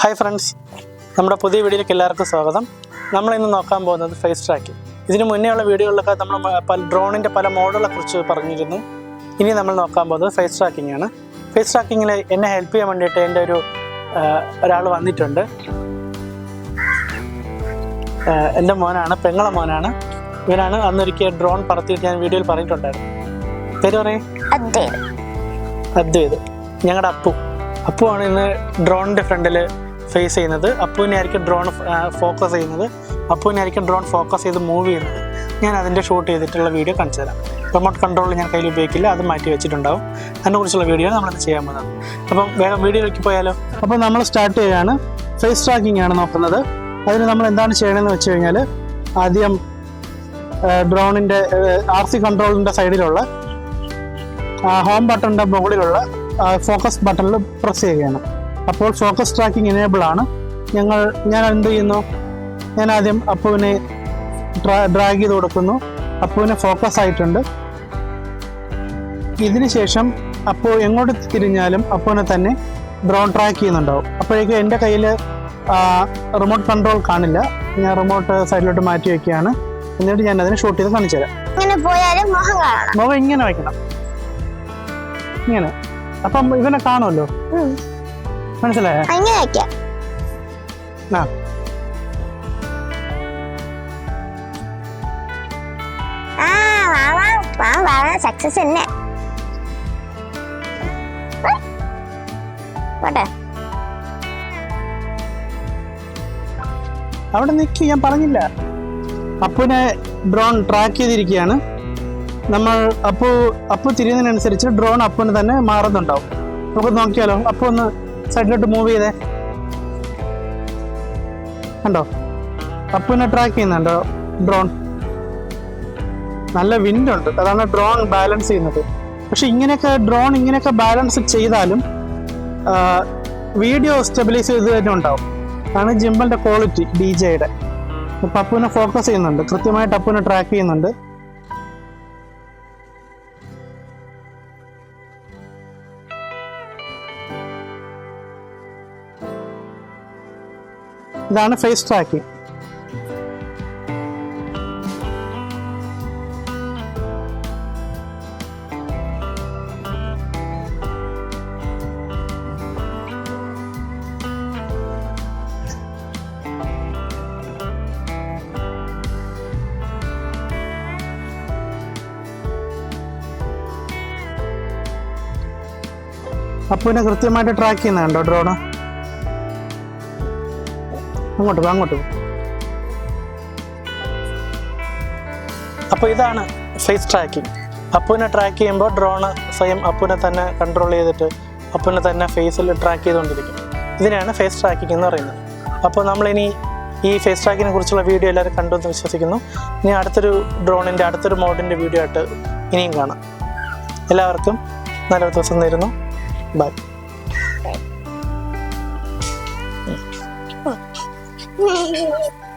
Hi friends നമ്മുടെ പുതിയ വീഡിയോയിലേക്ക് എല്ലാവർക്കും സ്വാഗതം. നമ്മൾ ഇന്ന് നോക്കാൻ പോകുന്നത് ഫേസ് ട്രാക്കിംഗ് ഇതിന് മുന്നേ ഉള്ള വീഡിയോകളിലൊക്കെ നമ്മൾ പല ഡ്രോണിന്റെ പല മോഡുകളെ കുറിച്ച് പറഞ്ഞിരുന്നു. ഇനി നമ്മൾ നോക്കാൻ പോകുന്നത് ഫേസ് ട്രാക്കിംഗ് ആണ്. ഫേസ് ട്രാക്കിങ്ങിൽ എന്നെ ഹെൽപ്പ് ചെയ്യാൻ വേണ്ടിയിട്ട് എന്റെ ഒരു ഒരാൾ വന്നിട്ടുണ്ട്. എന്റെ മോനാണ് പെങ്ങളെ മോനാണ്. ഇവനാണ് അന്നൊരിക്കൽ ഡ്രോൺ പറത്തിയിട്ട് ഞാൻ വീഡിയോയിൽ പറഞ്ഞിട്ടുണ്ടായിരുന്നു. പേര് പറയും? അദ്വൈത്. ഞങ്ങളുടെ അപ്പു അപ്പു. ആണ് ഇന്ന് ഡ്രോണിന്റെ ഫ്രണ്ടിൽ ഫേസ് ചെയ്യുന്നത്. അപ്പുവിനെ ആയിരിക്കും ഡ്രോൺ ഫോക്കസ് ചെയ്യുന്നത്. അപ്പുവിനെ ആയിരിക്കും ഡ്രോൺ ഫോക്കസ് ചെയ്ത് മൂവ് ചെയ്യുന്നത്. ഞാൻ അതിന്റെ ഷൂട്ട് ചെയ്തിട്ടുള്ള വീഡിയോ കാണിച്ചു തരാം. റിമോട്ട് കൺട്രോൾ ഞാൻ കയ്യിൽ ഉപയോഗിക്കില്ല അത് മാറ്റി വെച്ചിട്ടുണ്ടാവും. അതിനെക്കുറിച്ചുള്ള വീഡിയോ നമ്മളത് ചെയ്യാൻ പോകുന്നത് അപ്പം വേഗം വീഡിയോയിലേക്ക് പോയാലോ? അപ്പോൾ നമ്മൾ സ്റ്റാർട്ട് ചെയ്യുകയാണ് ഫേസ് ട്രാക്കിംഗ് ആണ് നോക്കുന്നത്. അതിന് നമ്മൾ എന്താണ് ചെയ്യണമെന്ന് വെച്ച് കഴിഞ്ഞാൽ ആദ്യം ഡ്രോണിന്റെ ആർ സി കൺട്രോളിന്റെ സൈഡിലുള്ള ഹോം ബട്ടണിന്റെ മുകളിലുള്ള ഫോക്കസ് ബട്ടണിൽ പ്രസ് ചെയ്യുകയാണ്. അപ്പോൾ ഫോക്കസ് ട്രാക്കിംഗ് എനേബിൾ ആണ്. ഞങ്ങൾ ഞാൻ എന്ത് ചെയ്യുന്നു? ഞാൻ ആദ്യം അപ്പുവിനെ ഡ്രാഗ് ചെയ്ത് കൊടുക്കുന്നു. അപ്പുവിനെ ഫോക്കസ് ആയിട്ടുണ്ട്. ഇതിനുശേഷം അപ്പോൾ എങ്ങോട്ട് തിരിഞ്ഞാലും അപ്പുവിനെ തന്നെ ഡ്രോൺ ട്രാക്ക് ചെയ്യുന്നുണ്ടാവും. അപ്പോഴേക്കും എന്റെ കയ്യിൽ റിമോട്ട് കൺട്രോൾ കാണില്ല. ഞാൻ റിമോട്ട് സൈഡിലോട്ട് മാറ്റി വയ്ക്കുകയാണ് എന്നിട്ട് ഞാൻ അതിനെ ഷൂട്ട് ചെയ്ത് കാണിച്ചു തരാം. മുഖം ഇങ്ങനെ വയ്ക്കണം ഇങ്ങനെ. അപ്പം ഇവനെ കാണുമല്ലോ. മനസ്സിലായോ? അങ്ങനെ വെക്കാം ആ സക്സസ് തന്നെ. പോട്ടെ. അവിടെ നിൽക്കി ഞാൻ പറഞ്ഞില്ല. അപ്പുവിനെ ഡ്രോൺ ട്രാക്ക് ചെയ്തിരിക്കുകയാണ്. നമ്മൾ അപ്പു അപ്പു തിരിയുന്നതിനനുസരിച്ച് ഡ്രോൺ അപ്പുവിന് തന്നെ മാറുന്നുണ്ടാവും. നമുക്ക് നോക്കിയാലോ അപ്പു ഒന്ന് സൈഡിലോട്ട് മൂവ് ചെയ്തേ. കണ്ടോ? അപ്പുവിനെ ട്രാക്ക് ചെയ്യുന്നുണ്ടോ. ഡ്രോൺ നല്ല വിൻഡ് ഉണ്ട്. അതാണ് ഡ്രോൺ ബാലൻസ് ചെയ്യുന്നത്. പക്ഷെ ഇങ്ങനെയൊക്കെ ഡ്രോൺ ഇങ്ങനെയൊക്കെ ബാലൻസ് ചെയ്താലും വീഡിയോ സ്റ്റെബിലൈസ് ചെയ്ത് തന്നെ ഉണ്ടാവും. അതാണ് ജിമ്പലിന്റെ ക്വാളിറ്റി ഡി ജെയുടെ അപ്പുവിനെ ഫോക്കസ് ചെയ്യുന്നുണ്ട്. കൃത്യമായിട്ട് അപ്പുവിനെ ട്രാക്ക് ചെയ്യുന്നുണ്ട്. ഇതാണ് ഫേസ് ട്രാക്കിംഗ് അപ്പുവിനെ കൃത്യമായിട്ട് ട്രാക്ക് ചെയ്യുന്നുണ്ടോ ഡ്രോണ് അങ്ങോട്ട് പോ അങ്ങോട്ട് പോ അപ്പോൾ ഇതാണ് ഫേസ് ട്രാക്കിംഗ്. അപ്പുവിനെ ട്രാക്ക് ചെയ്യുമ്പോൾ ഡ്രോണ് സ്വയം അപ്പുവിനെ തന്നെ കൺട്രോൾ ചെയ്തിട്ട് അപ്പുവിനെ തന്നെ ഫേസിൽ ട്രാക്ക് ചെയ്തുകൊണ്ടിരിക്കും. ഇതിനെയാണ് ഫേസ് ട്രാക്കിംഗ് എന്ന് പറയുന്നത്. അപ്പോൾ നമ്മളിനി ഈ ഫേസ് ട്രാക്കിനെ കുറിച്ചുള്ള വീഡിയോ എല്ലാവരും കണ്ടു എന്ന് വിശ്വസിക്കുന്നു. ഇനി അടുത്തൊരു ഡ്രോണിന്റെ അടുത്തൊരു മോഡിന്റെ വീഡിയോ ആയിട്ട് ഇനിയും കാണാം. എല്ലാവർക്കും നല്ലൊരു ദിവസം നേരുന്നു. ബൈ 嗯